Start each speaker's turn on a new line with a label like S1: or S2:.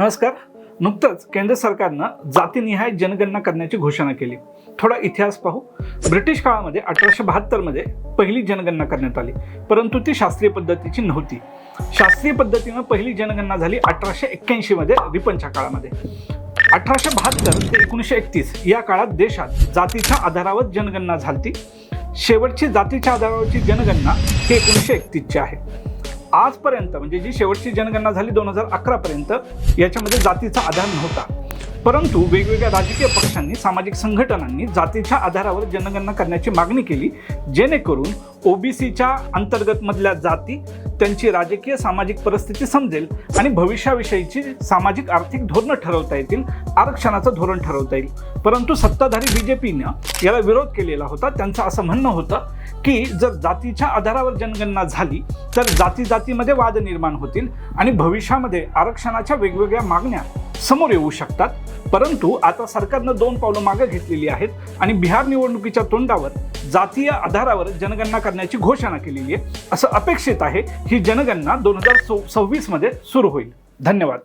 S1: नमस्कार. नुकतंच केंद्र सरकारनं जातीनिहाय जनगणना करण्याची घोषणा केली. थोडा इतिहास पाहू. ब्रिटिश काळामध्ये अठराशे बहात्तरमध्ये पहिली जनगणना करण्यात आली. परंतु ती शास्त्रीय पद्धतीची नव्हती. शास्त्रीय पद्धतीनं पहिली जनगणना झाली अठराशे एक्क्याऐंशीमध्ये रिपनच्या काळामध्ये. अठराशे बहात्तर ते एकोणीसशे एकतीस या काळात देशात जातीच्या आधारावर जनगणना झाली शेवटची जातीच्या आधारावरची जनगणना ही एकोणीसशे एकतीसची आहे. आजपर्यंत म्हणजे जी शेवटची जनगणना झाली दोन हजार अकरा पर्यंत याच्यामध्ये जातीचा आधार नव्हता. परंतु वेगवेगळ्या राजकीय पक्षांनी सामाजिक संघटनांनी जातीच्या आधारावर जनगणना करण्याची मागणी केली जेणेकरून ओबीसीच्या अंतर्गत मधल्या जाती त्यांची राजकीय सामाजिक परिस्थिती समजेल आणि भविष्याविषयीची सामाजिक आर्थिक धोरणं ठरवता येतील आरक्षणाचं धोरण ठरवता येईल. परंतु सत्ताधारी बीजेपीनं याला विरोध केलेला होता त्यांचं असं म्हणणं होतं की जर जातीच्या आधारावर जनगणना झाली तर जाती जातीमध्ये वाद निर्माण होतील आणि भविष्यामध्ये आरक्षणाच्या वेगवेगळ्या मागण्या समोर येऊ शकतात. परंतु आता सरकारनं दोन पावलं मागे घेतलेली आहेत आणि बिहार निवडणुकीच्या तोंडावर जातीय आधारावर जनगणना करण्याची घोषणा केलेली आहे. असं अपेक्षित आहे ही जनगणना दोन हजार सव्वीसमध्ये सुरू होईल. धन्यवाद.